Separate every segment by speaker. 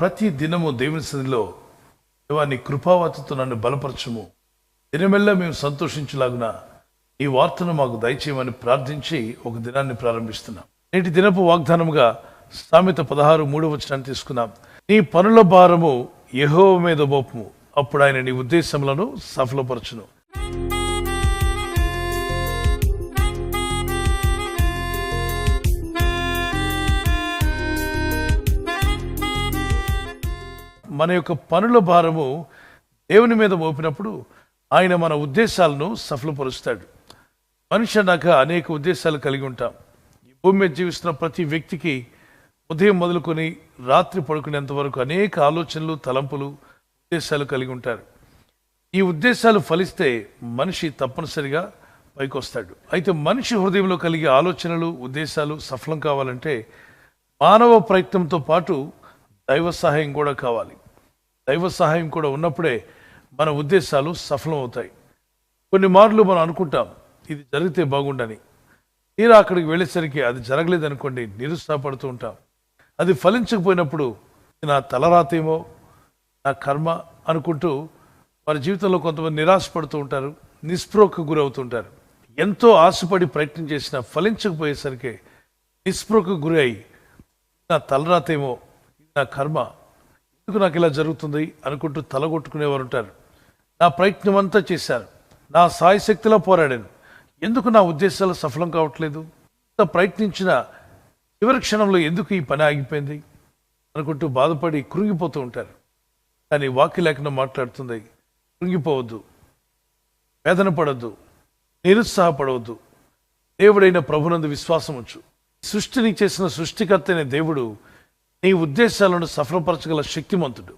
Speaker 1: ప్రతి దినము దేవుని సన్నిధిలో దేవా నీ నన్ను బలపరచము. దినమెల్లా మేము సంతోషించలాగున ఈ వార్తను మాకు దయచేయమని ప్రార్థించి ఒక దినాన్ని ప్రారంభిస్తున్నాం. నేటి దినపు వాగ్దానముగా సామెత పదహారు మూడు వచనాన్ని తీసుకున్నాం. నీ పనుల భారము యహో మీద మోపము. అప్పుడు ఆయన నీ ఉద్దేశములను సఫలపరచును. మన యొక్క పనుల భారము దేవుని మీద మోపినప్పుడు ఆయన మన ఉద్దేశాలను సఫలపరుస్తాడు. మనిషి అన్నాక అనేక ఉద్దేశాలు కలిగి ఉంటాం. ఈ భూమి మీద జీవిస్తున్న ప్రతి వ్యక్తికి ఉదయం మొదలుకొని రాత్రి పడుకునేంత వరకు అనేక ఆలోచనలు తలంపులు ఉద్దేశాలు కలిగి ఉంటారు. ఈ ఉద్దేశాలు ఫలిస్తే మనిషి తప్పనిసరిగా పైకొస్తాడు. అయితే మనిషి హృదయంలో కలిగే ఆలోచనలు ఉద్దేశాలు సఫలం కావాలంటే మానవ ప్రయత్నంతో పాటు దైవ సహాయం కూడా కావాలి. దైవ సహాయం కూడా ఉన్నప్పుడే మన ఉద్దేశాలు సఫలం అవుతాయి కొన్ని మార్లు మనం అనుకుంటాం ఇది జరిగితే బాగుండని. తీరా అక్కడికి వెళ్ళేసరికి అది జరగలేదనుకోండి నిరుత్సాహపడుతూ ఉంటాం. అది ఫలించకపోయినప్పుడు నా తలరాతేమో నా కర్మ అనుకుంటూ వారి జీవితంలో కొంతమంది నిరాశపడుతూ ఉంటారు నిస్పృహకు గురవుతుంటారు ఎంతో ఆశపడి ప్రయత్నం చేసినా ఫలించకపోయేసరికి నిస్పృహకు గురి అయి నా తలరాతేమో నా కర్మ ఎందుకు నాకు ఇలా జరుగుతుంది అనుకుంటూ తలగొట్టుకునేవారు ఉంటారు. నా ప్రయత్నం అంతా చేశాను నా సాయశక్తిలో పోరాడాను. ఎందుకు నా ఉద్దేశాలు సఫలం కావట్లేదు? ఇంత ప్రయత్నించిన చివరి క్షణంలో ఎందుకు ఈ పని ఆగిపోయింది? అనుకుంటూ బాధపడి కృంగిపోతూ ఉంటారు. కానీ వాక్య లేఖనం మాట్లాడుతుంది. కృంగిపోవద్దు. వేదన పడద్దు. నిరుత్సాహపడవద్దు. దేవుడైన ప్రభునందు విశ్వాసం ఉంచు. సృష్టిని చేసిన సృష్టికర్తైన దేవుడు. నీ ఉద్దేశాలను సఫలపరచగల శక్తిమంతుడు.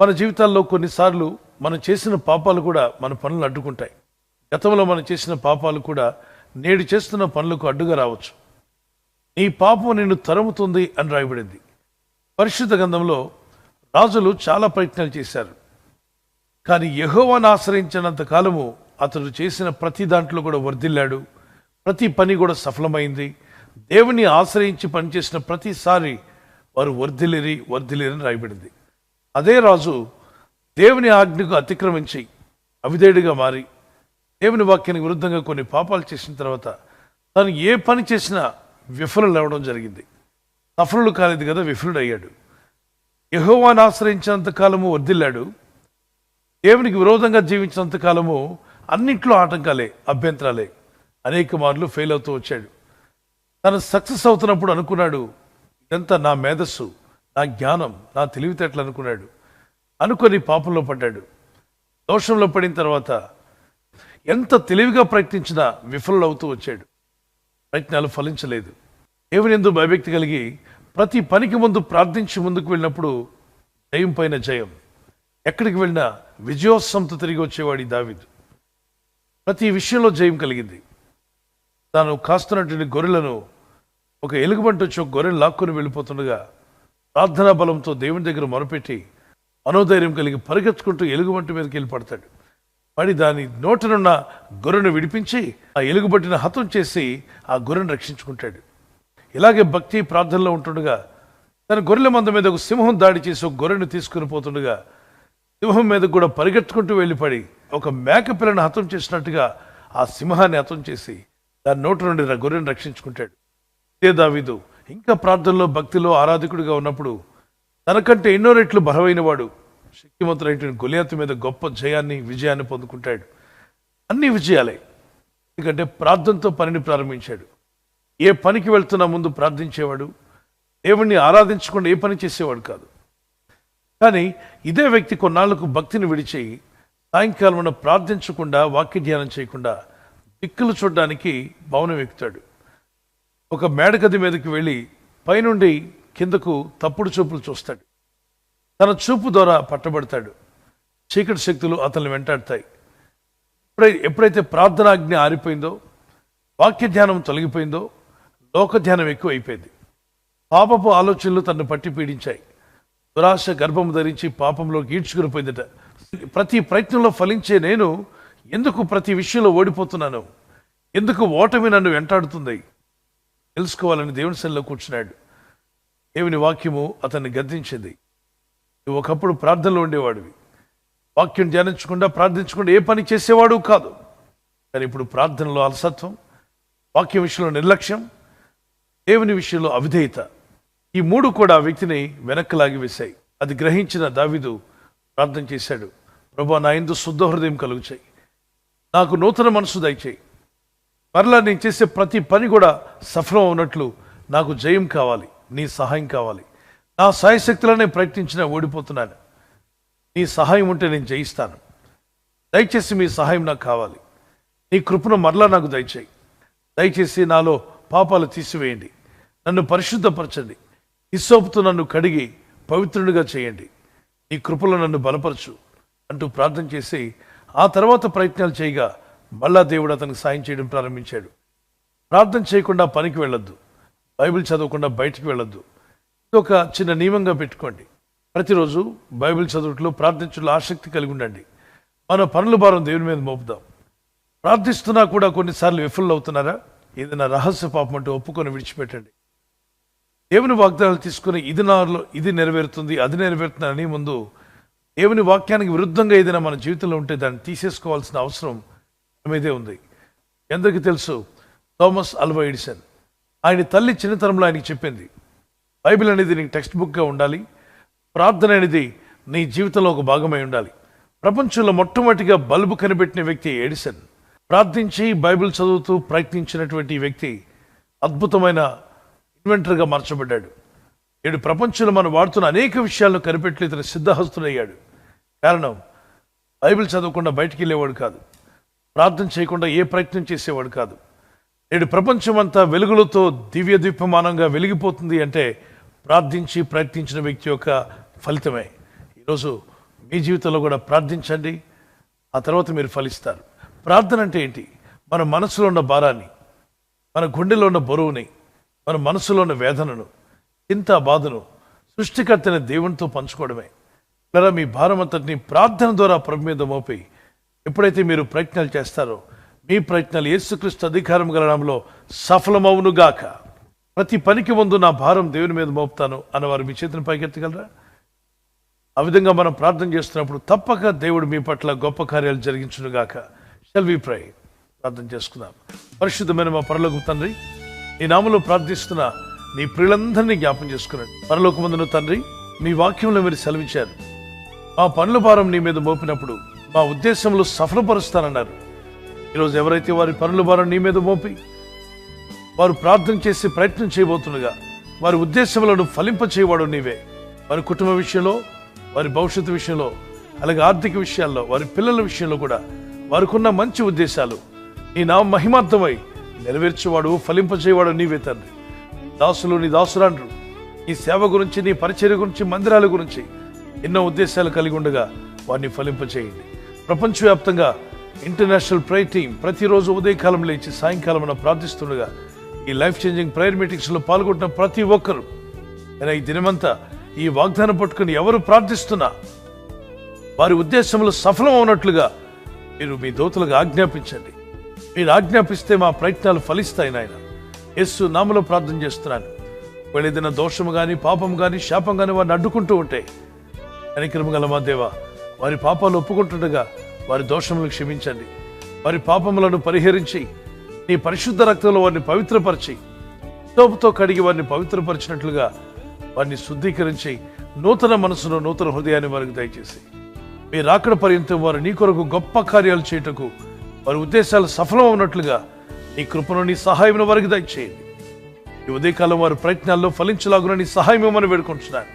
Speaker 1: మన జీవితాల్లో కొన్నిసార్లు మనం చేసిన పాపాలు కూడా మన పనులు అడ్డుకుంటాయి. గతంలో మనం చేసిన పాపాలు కూడా నేడు చేస్తున్న పనులకు అడ్డుగా రావచ్చు. నీ పాపం నిన్ను తరుముతుంది అని రాయబడింది. పరిశుద్ధ గంధంలో రాజులు చాలా ప్రయత్నాలు చేశారు. కానీ యహోవాను ఆశ్రయించినంత కాలము అతడు చేసిన ప్రతి దాంట్లో కూడా వర్ధిల్లాడు. ప్రతి పని కూడా సఫలమైంది. దేవుని ఆశ్రయించి పనిచేసిన ప్రతిసారి వారు వర్ధిలిరి వర్ధిల్లిరి రాయబడింది. అదే రాజు దేవుని ఆజ్ఞకు అతిక్రమించి అవిధేయుడిగా మారి దేవుని వాక్యానికి విరుద్ధంగా కొన్ని పాపాలు చేసిన తర్వాత తను ఏ పని చేసినా విఫలం అవ్వడం జరిగింది. సఫలుడు కాలేదు కదా విఫలుడు అయ్యాడు యహోవాను ఆశ్రయించినంత కాలము వర్ధిల్లాడు. దేవునికి విరోధంగా జీవించినంత కాలము అన్నింట్లో ఆటంకాలే అభ్యంతరాలే అనేక మార్లు ఫెయిల్ అవుతూ వచ్చాడు. తను సక్సెస్ అవుతున్నప్పుడు అనుకున్నాడు ఇదంతా నా మేధస్సు నా జ్ఞానం నా తెలివితేటలు అనుకున్నాడు. అనుకొని పాపంలో పడ్డాడు. దోషంలో పడిన తర్వాత ఎంత తెలివిగా ప్రయత్నించినా విఫలుడవుతూ వచ్చాడు. ప్రయత్నాలు ఫలించలేదు. దేవుని ఎందు భయభక్తి కలిగి ప్రతి పనికి ముందు ప్రార్థించి ముందుకు వెళ్ళినప్పుడు జయం పైన జయం. ఎక్కడికి వెళ్ళినా విజయోత్సవంతో తిరిగి వచ్చేవాడి దావిదు. ప్రతి విషయంలో జయం కలిగింది. తాను కాస్తున్నటువంటి గొర్రెలను ఒక ఎలుగుబంటి వచ్చి ఒక గొర్రెను లాక్కొని వెళ్ళిపోతుండగా ప్రార్థనా బలంతో దేవుని దగ్గర మొరపెట్టి మనోధైర్యం కలిగి పరిగెత్తుకుంటూ ఎలుగుబంటి మీదకి వెళ్ళి పడతాడు. పడి దాని నోటనున్న గొర్రెను విడిపించి ఆ ఎలుగుబట్టిన హతం చేసి ఆ గొర్రెను రక్షించుకుంటాడు. ఇలాగే భక్తి ప్రార్థనలో ఉంటుండగా తన గొర్రెల మంద మీద ఒక సింహం దాడి చేసి ఒక గొర్రెను తీసుకుని పోతుండగా సింహం మీద కూడా పరిగెత్తుకుంటూ వెళ్ళిపడి ఒక మేక పిల్లను హతం చేసినట్టుగా ఆ సింహాన్ని హతం చేసి దాని నోటి నుండి ర- గొర్రెను రక్షించుకుంటాడు. ఇదే దావీదు. ఇంకా ప్రార్థనలో భక్తిలో ఆరాధకుడిగా ఉన్నప్పుడు తనకంటే ఎన్నో రెట్లు బలమైన వాడు శక్తివంతులైన గొలియాతు మీద గొప్ప జయాన్ని విజయాన్ని పొందుకుంటాడు. అన్ని విజయాలే. ఎందుకంటే ప్రార్థనతో పనిని ప్రారంభించాడు. ఏ పనికి వెళ్తున్నా ముందు ప్రార్థించేవాడు దేవుణ్ణి ఆరాధించకుండా ఏ పని చేసేవాడు కాదు. కానీ ఇదే వ్యక్తి కొన్నాళ్ళకు భక్తిని విడిచి సాయంకాలం ప్రార్థించకుండా వాక్య ధ్యానం చేయకుండా దిక్కులు చూడడానికి భవనం ఎక్కుతాడు. ఒక మేడగది మీదకి వెళ్ళి పైనుండి కిందకు తప్పుడు చూపులు చూస్తాడు. తన చూపు ద్వారా పట్టబడతాడు. చీకటి శక్తులు అతన్ని వెంటాడతాయి. ఎప్పుడై ఎప్పుడైతే ప్రార్థనాజ్ఞ ఆరిపోయిందో వాక్య ధ్యానం తొలగిపోయిందో లోక ధ్యానం ఎక్కువ అయిపోయింది పాపపు ఆలోచనలు తనను పట్టి పీడించాయి. దురాశ గర్భం ధరించి పాపంలో ఈడ్చుకుని పోయిందట ప్రతి ప్రయత్నంలో ఫలించే నేను ఎందుకు ప్రతి విషయంలో ఓడిపోతున్నాను? ఎందుకు ఓటమి నన్ను వెంటాడుతుంది? తెలుసుకోవాలని దేవుని సన్నిలో కూర్చున్నాడు. దేవుని వాక్యము అతన్ని గద్దించింది. నువ్వు ఒకప్పుడు ప్రార్థనలో ఉండేవాడివి. వాక్యం ధ్యానించకుండా ప్రార్థించకుండా ఏ పని చేసేవాడు కాదు. కానీ ఇప్పుడు ప్రార్థనలో అలసత్వం వాక్యం విషయంలో నిర్లక్ష్యం దేవుని విషయంలో అవిధేయత ఈ మూడు కూడా ఆ వ్యక్తిని వెనక్కి లాగి వేశాయి. అది గ్రహించిన దావిదు ప్రార్థన చేశాడు. ప్రభా నా ఇందు శుద్ధ హృదయం కలుగుచాయి. నాకు నూతన మనసు దయచేయి. మరలా నేను చేసే ప్రతి పని కూడా సఫలం అవునట్లు నాకు జయం కావాలి నీ సహాయం కావాలి. నా సాయశక్తులనే ప్రయత్నించినా ఓడిపోతున్నాను. నీ సహాయం ఉంటే నేను జయిస్తాను. దయచేసి మీ సహాయం నాకు కావాలి. నీ కృపను మరలా నాకు దయచేయి. దయచేసి నాలో పాపాలు తీసివేయండి. నన్ను పరిశుద్ధపరచండి. ఇసోపుతో నన్ను కడిగి పవిత్రునిగా చేయండి. నీ కృపలో నన్ను బలపరచు అంటూ ప్రార్థన చేసి ఆ తర్వాత ప్రయత్నాలు చేయగా మళ్ళా దేవుడు అతనికి సాయం చేయడం ప్రారంభించాడు. ప్రార్థన చేయకుండా పనికి వెళ్ళొద్దు. బైబిల్ చదవకుండా బయటికి వెళ్ళొద్దు. ఇది ఒక చిన్న నియమంగా పెట్టుకోండి. ప్రతిరోజు బైబిల్ చదువుట్లో ప్రార్థించడంలో ఆసక్తి కలిగి ఉండండి. మన పనుల భారం దేవుని మీద మోపుదాం. ప్రార్థిస్తున్నా కూడా కొన్నిసార్లు విఫలం అవుతున్నారా? ఏదైనా రహస్య పాపం అంటే ఒప్పుకొని విడిచిపెట్టండి. దేవుని వాగ్దానాలు తీసుకుని ఇది నాలో ఇది నెరవేరుతుంది అది నెరవేరుతుంది అని ముందు దేవుని వాక్యానికి విరుద్ధంగా ఏదైనా మన జీవితంలో ఉంటే దాన్ని తీసేసుకోవాల్సిన అవసరం మీదే ఉంది. ఎందుకు తెలుసు థామస్ అల్వా ఎడిసన్. ఆయన తల్లి చిన్నతనంలో ఆయనకి చెప్పింది బైబిల్ అనేది నీకు టెక్స్ట్ బుక్గా ఉండాలి ప్రార్థన అనేది నీ జీవితంలో ఒక భాగమై ఉండాలి. ప్రపంచంలో మొట్టమొదటిగా బల్బు కనిపెట్టిన వ్యక్తి ఎడిసన్. ప్రార్థించి బైబిల్ చదువుతూ ప్రయత్నించినటువంటి వ్యక్తి అద్భుతమైన ఇన్వెంటర్గా మార్చబడ్డాడు. నేడు ప్రపంచంలో మనం వాడుతున్న అనేక విషయాలను కనిపెట్టి ఇతను సిద్ధహస్తుడయ్యాడు. కారణం బైబిల్ చదవకుండా బయటికి వెళ్ళేవాడు కాదు. ప్రార్థన చేయకుండా ఏ ప్రయత్నం చేసేవాడు కాదు. నేడు ప్రపంచమంతా వెలుగులతో దివ్య దీపమానంగా వెలిగిపోతుంది అంటే ప్రార్థించి ప్రయత్నించిన వ్యక్తి యొక్క ఫలితమే. ఈరోజు మీ జీవితంలో కూడా ప్రార్థించండి ఆ తర్వాత మీరు ఫలిస్తారు. ప్రార్థన అంటే ఏంటి? మన మనసులో ఉన్న భారాన్ని మన గుండెలో ఉన్న బరువుని మన మనసులో ఉన్న వేదనను ఇంత బాధను సృష్టికర్తైన దేవునితో పంచుకోవడమే. ఇలా మీ భారం అంతటిని ప్రార్థన ద్వారా ప్రభు మీద మోపి ఎప్పుడైతే మీరు ప్రయత్నాలు చేస్తారో మీ ప్రయత్నాలు యేసుక్రీస్తు అధికారం గలడంలో సఫలమవునుగాక ప్రతి పనికి ముందు నా భారం దేవుని మీద మోపుతాను అన్నవారు మీ చేతిని పైకెత్తగలరా? ఆ విధంగా మనం ప్రార్థన చేస్తున్నప్పుడు తప్పక దేవుడు మీ పట్ల గొప్ప కార్యాలు జరిగించునుగాక షెల్ వి ప్రై ప్రార్థన చేసుకుందాం. పరిశుద్ధమైన మా పరలోక తండ్రి నీ నామలో ప్రార్థిస్తున్న నీ ప్రియులందరినీ జ్ఞాపం చేసుకున్నాడు పరలోకమందును తండ్రి మీ వాక్యంలో మీరు సెలవిచ్చారు. మా పనుల భారం నీ మీద మోపినప్పుడు మా ఉద్దేశంలో సఫలపరుస్తానన్నారు. ఈరోజు ఎవరైతే వారి పనుల భారం నీ మీద మోపి వారు ప్రార్థన చేసి ప్రయత్నం చేయబోతుండగా వారి ఉద్దేశములను ఫలింప చేయవాడు నీవే. వారి కుటుంబ విషయంలో వారి భవిష్యత్తు విషయంలో అలాగే ఆర్థిక విషయాల్లో వారి పిల్లల విషయంలో కూడా వారికున్న మంచి ఉద్దేశాలు. నీ నా మహిమార్థమై నెరవేర్చేవాడు ఫలింపచేవాడు నీవే తండ్రి. దాసులు నీ దాసురాండ్రు. ఈ సేవ గురించి నీ పరిచర్య గురించి మందిరాల గురించి ఎన్నో ఉద్దేశాలు కలిగి ఉండగా వారిని ఫలింపచేయండి ప్రపంచవ్యాప్తంగా ఇంటర్నేషనల్ ప్రేయర్ టీం ప్రతిరోజు ఉదయకాలం లేచి సాయంకాలం ప్రార్థిస్తుండగా ఈ లైఫ్ చేంజింగ్ ప్రేయర్ మీటింగ్స్లో పాల్గొంటున్న ప్రతి ఒక్కరూ. అయినా ఈ దినమంతా ఈ వాగ్దానం పట్టుకుని ఎవరు ప్రార్థిస్తున్నా వారి ఉద్దేశంలో సఫలం అవునట్లుగా మీరు మీ దోతులకు ఆజ్ఞాపించండి. మీరు ఆజ్ఞాపిస్తే మా ప్రయత్నాలు ఫలిస్తాయి నాయన. ఎస్సు నామలో ప్రార్థన చేస్తున్నాను. ఒకవేళ ఏదైనా దోషము కానీ పాపం కానీ శాపం కానీ వారిని అడ్డుకుంటూ ఉంటే కనిక్రమ గల మా దేవా వారి పాపాలు ఒప్పుకుంటుండగా వారి దోషములను క్షమించండి. వారి పాపములను పరిహరించి నీ పరిశుద్ధ రక్తంలో వారిని పవిత్రపరిచి తోపుతో కడిగి వారిని పవిత్రపరిచినట్లుగా వారిని శుద్ధీకరించి నూతన మనసును నూతన హృదయాన్ని వారికి దయచేసి. మీ రాకడ పర్యంతం వారు నీ కొరకు గొప్ప కార్యాలు చేయుటకు వారి ఉద్దేశాలు సఫలం అవునట్లుగా నీ కృపను నీ సహాయమును వారికి దయచేయండి. ఈ ఉదయకాలం వారి ప్రయత్నాల్లో ఫలించలాగున నీ సహాయం ఇవ్వమని వేడుకుంటున్నాను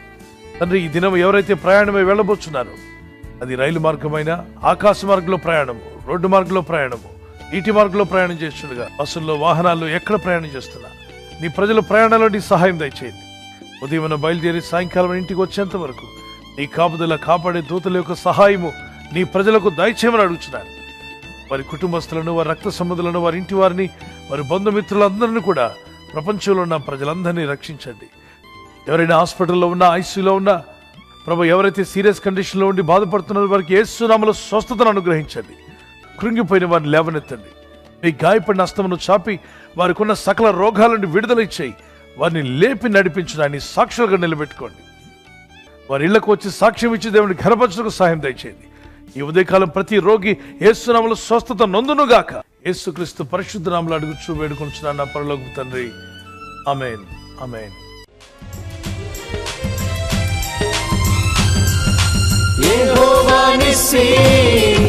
Speaker 1: తండ్రి ఈ దినం ఎవరైతే ప్రయాణమై వెళ్ళబోచున్నారో అది రైలు మార్గమైన ఆకాశ మార్గంలో ప్రయాణము రోడ్డు మార్గంలో ప్రయాణము నీటి మార్గంలో ప్రయాణం చేస్తుండగా బస్సుల్లో వాహనాల్లో ఎక్కడ ప్రయాణం చేస్తున్నా? నీ ప్రజల ప్రయాణంలో నీ సహాయం దయచేయండి. ఉదయం బయలుదేరి సాయంకాలం ఇంటికి వచ్చేంత వరకు నీ కాపుదల కాపాడే దూతల యొక్క సహాయము నీ ప్రజలకు దయచేయమని అడుగుతున్నాను వారి కుటుంబస్తులను వారి రక్త సంబంధులను వారి ఇంటి వారిని వారి బంధుమిత్రులందరినీ కూడా ప్రపంచంలో ఉన్న ప్రజలందరినీ రక్షించండి. ఎవరైనా హాస్పిటల్లో ఉన్నా ఐసీయూలో ఉన్నా ప్రభు ఎవరైతే సీరియస్ కండిషన్లో ఉండి బాధపడుతున్నారో వారికి ఏసునామలో స్వస్థతను అనుగ్రహించండి. కృంగిపోయిన వారిని లేవనెత్తండి. మీ గాయపడిన అస్తమును చాపి వారికి ఉన్న సకల రోగాల నుండి విడుదల ఇచ్చేయి వారిని లేపి నడిపించడాన్ని సాక్షులుగా నిలబెట్టుకోండి. వారి ఇళ్ళకు వచ్చి సాక్ష్యం ఇచ్చి దేవుని ఘనపరచకు సహాయం దయచేయండి. ఈ ఉదయకాలం ప్రతి రోగి ఏసునామలు స్వస్థత నొందునుగాక. యేసుక్రీస్తు పరిశుద్ధ నామలు అడుగుచూ వేడుకొంచున్నాను నా పరలోకి తండ్రి. Amen amen
Speaker 2: Jehovah see.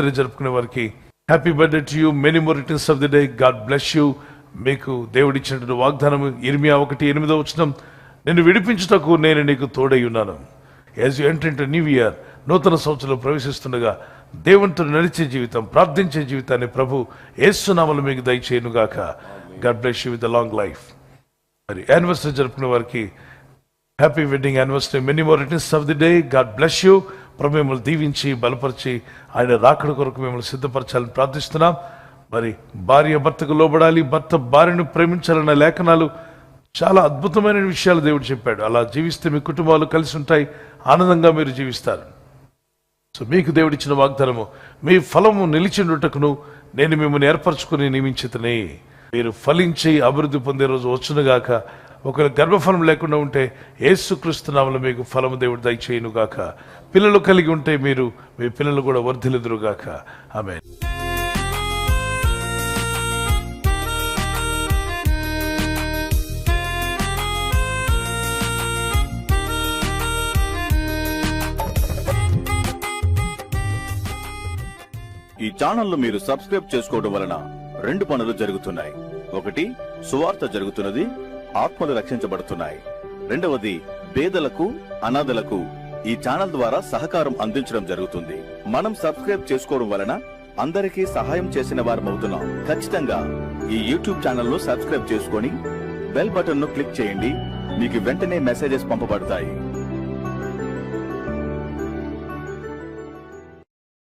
Speaker 1: Birthday జరుపుకునే వారికి happy birthday to you. Many more returns of the day God bless you మీకు దేవుడిచ్చినటువంటి వాగ్దానం ఇరిమియా ఒకటి ఎనిమిదో వచ్చిన నేను విడిపించుటకు నేను నీకు తోడై ఉన్నాను. As you enter into new year నూతన సంవత్సరంలో ప్రవేశిస్తుండగా దేవునితో నడిచే జీవితం ప్రార్థించే జీవితాన్ని ప్రభు ఏసునామలు మీకు దయచేయనుగాక. God bless you with long life మరి యానివర్సరీ జరుపుకునే వారికి happy wedding anniversary many more returns of the day God bless you ప్రభు మిమ్మల్ని దీవించి బలపరిచి ఆయన రాకడ కొరకు మిమ్మల్ని సిద్ధపరచాలని ప్రార్థిస్తున్నాం. మరి భార్య భర్తకు లోబడాలి భర్త భార్యను ప్రేమించాలన్న లేఖనాలు చాలా అద్భుతమైన విషయాలు దేవుడు చెప్పాడు. అలా జీవిస్తే మీ కుటుంబాలు కలిసి ఉంటాయి ఆనందంగా మీరు జీవిస్తారు. సో మీకు దేవుడిచ్చిన వాగ్దానము మీ ఫలము నిలిచిండుటకును నేను మిమ్మల్ని ఏర్పరచుకుని నియమించితని. మీరు ఫలించి అభివృద్ధి పొందే రోజు వచ్చునుగాక. ఒకరు గర్భఫలం లేకుండా ఉంటే ఏసుక్రీస్తు నామములో మీకు ఫలము దేవుడు దయచేయునుగాక. పిల్లలు కలిగి ఉంటే మీరు మీ పిల్లలు కూడా వర్ధిల్లుదురుగాక. ఆమె
Speaker 3: ఈ ఛానల్ను మీరు సబ్స్క్రైబ్ చేసుకోవడం వలన రెండు పనులు జరుగుతున్నాయి. ఒకటి సువార్త జరుగుతున్నది. ఆత్మలు రక్షించబడుతున్నాయి. రెండవది పేదలకు అనాథలకు ఈ ఛానల్ ద్వారా సహకారం అందించడం జరుగుతుంది. మనం సబ్స్క్రైబ్ చేసుకోవడం వలన అందరికీ సహాయం చేసిన వారం అవుతున్నాం. ఖచ్చితంగా ఈ యూట్యూబ్ ఛానల్ను సబ్స్క్రైబ్ చేసుకొని బెల్ బటన్ను క్లిక్ చేయండి. మీకు వెంటనే మెసేజెస్ పంపబడతాయి.